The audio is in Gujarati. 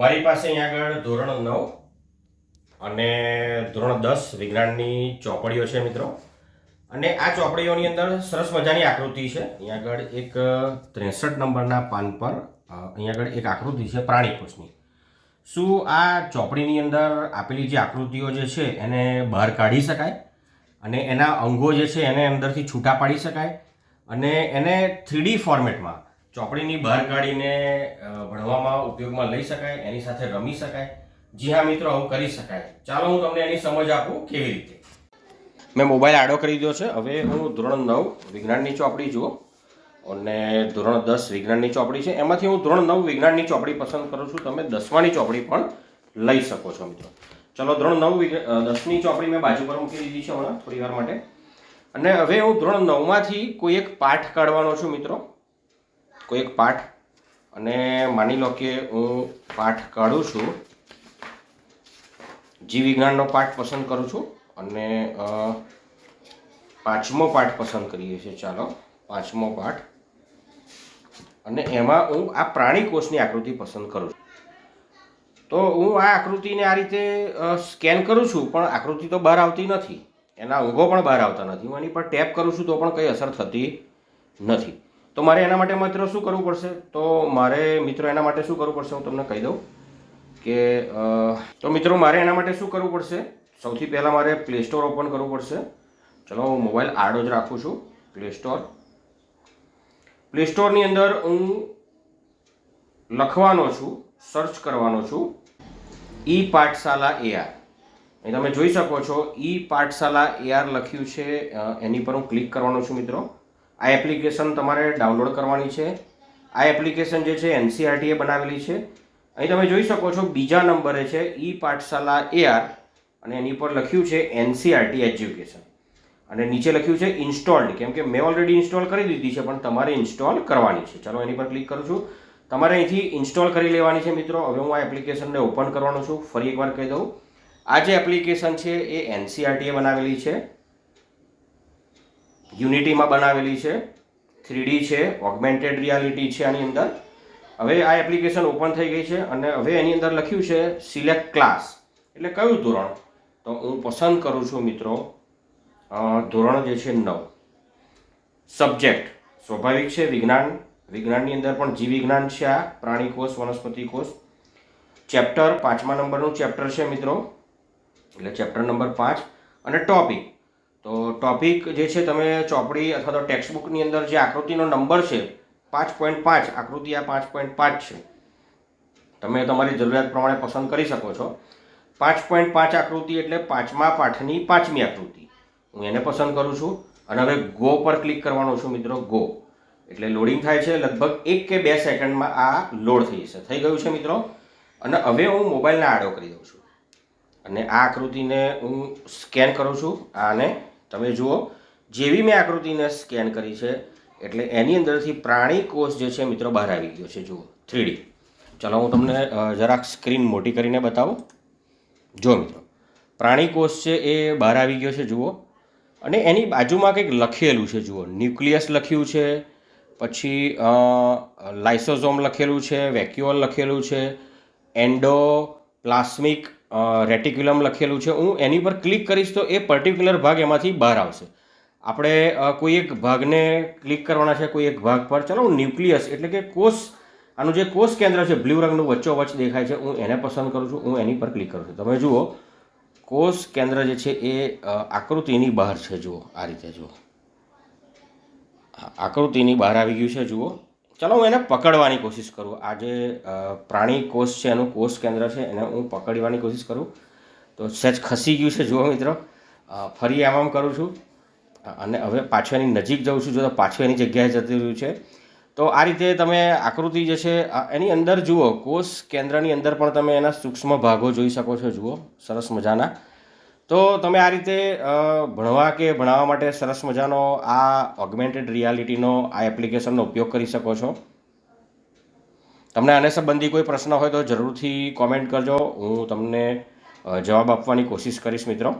મારી પાસે અહીંયા આગળ ધોરણ નવ અને ધોરણ દસ વિજ્ઞાનની ચોપડીઓ છે મિત્રો. અને આ ચોપડીઓની અંદર સરસ મજાની આકૃતિ છે. અહીંયા આગળ એક ત્રેસઠ નંબરના પાન પર અહીં આગળ એક આકૃતિ છે પ્રાણીકોષની શું આ ચોપડીની અંદર આપેલી જે આકૃતિઓ જે છે એને બહાર કાઢી શકાય? અને એના અંગો જે છે એને અંદરથી છૂટા પાડી શકાય? અને એને થ્રીડી ફોર્મેટમાં ચોપડીની બહાર કાઢીને ભણવામાં ઉપયોગમાં લઈ શકાય, એની સાથે રમી શકાય. જી હા મિત્રો, આવું કરી શકાય. ચાલો હું તમને એની સમજ આપું કેવી રીતે. મેં મોબાઈલ આડો કરી દીધો છે. હવે હું ધોરણ નવ વિજ્ઞાનની ચોપડી જુઓ. અને ધોરણ દસ વિજ્ઞાનની ચોપડી છે. એમાંથી હું ધોરણ નવ વિજ્ઞાનની ચોપડી પસંદ કરું છું. તમે દસમાની ચોપડી પણ લઈ શકો છો મિત્રો. ચલો ધોરણ નવ દસની ચોપડી મેં બાજુ પર મૂકી દીધી છે હમણાં થોડી વાર માટે. અને હવે હું ધોરણ નવમાંથી કોઈ એક પાઠ કાઢવાનો છું મિત્રો. કોઈ એક પાઠ. અને માની લો કે હું પાઠ કાઢું છું, જીવ વિજ્ઞાનનો પાઠ પસંદ કરું છું અને પાંચમો પાઠ પસંદ કરીએ છીએ, ચાલો, પાંચમો પાઠ. અને એમાં હું આ પ્રાણી કોષની આકૃતિ પસંદ કરું છું. તો હું આ આકૃતિને આ રીતે સ્કેન કરું છું, પણ આકૃતિ તો બહાર આવતી નથી. એના ઊંઘો પણ બહાર આવતા નથી. હું એની પર ટેપ કરું છું તો પણ કંઈ અસર થતી નથી. તો મારે એના માટે મિત્રો શું કરવું પડશે? તો મારે મિત્રો એના માટે શું કરવું પડશે? હું તમને કહી દઉં કે તો મિત્રો મારે એના માટે શું કરવું પડશે? સૌથી પહેલાં મારે પ્લે સ્ટોર ઓપન કરવું પડશે. ચલો, હું મોબાઈલ આડો જ રાખું છું. પ્લે સ્ટોર પ્લે સ્ટોરની અંદર હું લખવાનો છું સર્ચ કરવાનો છું. ઈ પાઠશાલા એઆર અહીં તમે જોઈ શકો છો ઈ પાઠશાલા એઆર લખ્યું છે. એની પર હું ક્લિક કરવાનો છું મિત્રો. આ એપ્લિકેશન તમારે ડાઉનલોડ કરવાની છે. આ એપ્લિકેશન જે છે, એનસીઆરટીએ બનાવેલી છે. અહીં તમે જોઈ શકો છો, બીજા નંબરે છે, ઈ પાઠશાલા એઆર અને એની પર લખ્યું છે, એનસીઆરટી એજ્યુકેશન. અને નીચે લખ્યું છે, ઇન્સ્ટોલ્ડ. કેમ કે મેં ઓલરેડી ઇન્સ્ટોલ કરી દીધી છે, પણ તમારે ઇન્સ્ટોલ કરવાની છે. ચાલો એની પર ક્લિક કરું છું. તમારે અહીંથી ઇન્સ્ટોલ કરી લેવાની છે, મિત્રો. હવે હું આ એપ્લિકેશનને ઓપન કરવાનો છું. ફરી એકવાર કહી દઉં. આ જે એપ્લિકેશન છે, એ એનસીઆરટીએ બનાવેલી છે. યુનિટીમાં બનાવેલી છે, થ્રીડી છે, ઓગમેન્ટેડ રિયાલિટી છે આની અંદર. હવે આ એપ્લિકેશન ઓપન થઈ ગઈ છે અને હવે એની અંદર લખ્યું છે, સિલેક્ટ ક્લાસ. એટલે કયું ધોરણ? તો હું પસંદ કરું છું મિત્રો ધોરણ જે છે નવ. સબ્જેક્ટ. સ્વાભાવિક છે વિજ્ઞાન. વિજ્ઞાનની અંદર પણ જીવ વિજ્ઞાન છે આ, પ્રાણી કોષ, વનસ્પતિ કોષ. ચેપ્ટર પાંચમા નંબરનું ચેપ્ટર છે મિત્રો. એટલે ચેપ્ટર નંબર પાંચ. અને ટોપિક. તો ટોપિક જે છે, તમે ચોપડી અથવા તો ટેક્સ્ટ બુકની અંદર જે આકૃતિનો નંબર છે, પાંચ પોઈન્ટ પાંચ, આકૃતિ આ પાંચ પોઈન્ટ પાંચ છે. તમે તમારી જરૂરિયાત પ્રમાણે પસંદ કરી શકો છો. પાંચ પોઈન્ટ પાંચ આકૃતિ એટલે પાંચમા પાઠની પાંચમી આકૃતિ. હું એને પસંદ કરું છું અને હવે ગો પર ક્લિક કરવાનો છું મિત્રો ગો એટલે લોડિંગ થાય છે લગભગ એક કે બે સેકન્ડમાં આ લોડ થઈ જશે. થઈ ગયું છે મિત્રો? અને હવે હું મોબાઈલને આડો કરી દઉં છું. અને આ આકૃતિને હું સ્કેન કરું છું, આને તમે જુઓ, જેવી મેં આકૃતિને સ્કેન કરી છે, એટલે એની અંદરથી પ્રાણી કોષ જે છે મિત્રો બહાર આવી ગયો છે, જુઓ થ્રીડી ચલો હું તમને જરાક સ્ક્રીન મોટી કરીને બતાવું. જો મિત્રો, પ્રાણી કોષ છે એ બહાર આવી ગયો છે, જુઓ. અને એની બાજુમાં કંઈક લખેલું છે, જુઓ. ન્યુક્લિયસ લખ્યું છે, પછી લાઇસોઝોમ લખેલું છે, વેક્યુઅલ લખેલું છે, એન્ડોપ્લાસ્મિક રેટિક્યુલમ લખેલું છે. હું એની પર ક્લિક કરીશ તો એ પર્ટિક્યુલર ભાગ એમાંથી બહાર આવશે. આપણે કોઈ એક ભાગને ક્લિક કરવાના છે, કોઈ એક ભાગ પર. ચલો, હું ન્યુક્લિયસ એટલે કે કોષ, આનું જે કોષ કેન્દ્ર છે, બ્લુ રંગનું વચ્ચોવચ્ચ દેખાય છે, હું એને પસંદ કરું છું, હું એની પર ક્લિક કરું છું. તમે જુઓ, કોષ કેન્દ્ર જે છે, એ આકૃતિની બહાર છે. જુઓ, આ રીતે જુઓ. આકૃતિની બહાર આવી ગયું છે, જુઓ. ચલો, હું એને પકડવાની કોશિશ કરું. આ જે પ્રાણી કોષ છે, એનું કોષ કેન્દ્ર છે, એને હું પકડવાની કોશિશ કરું. તો સહેજ ખસી ગયું છે, જુઓ મિત્રો. ફરી આમ આમ કરું છું. અને હવે પાછું એની નજીક જાઉં છું, જો તો પાછું એની જગ્યાએ જતું રહ્યું છે. તો આ રીતે તમે આકૃતિ જે છે એની અંદર જુઓ. કોષ કેન્દ્રની અંદર પણ તમે એના સૂક્ષ્મ ભાગો જોઈ શકો છો, જુઓ. સરસ મજાના. તો તમે આ રીતે ભણવા કે ભણાવવા માટે સરસ મજાનો આ ઓગમેન્ટેડ રિયાલિટીનો આ એપ્લિકેશનનો ઉપયોગ કરી શકો છો. તમને આને સંબંધી કોઈ પ્રશ્ન હોય તો જરૂરથી કોમેન્ટ કરજો. હું તમને જવાબ આપવાની કોશિશ કરીશ, મિત્રો.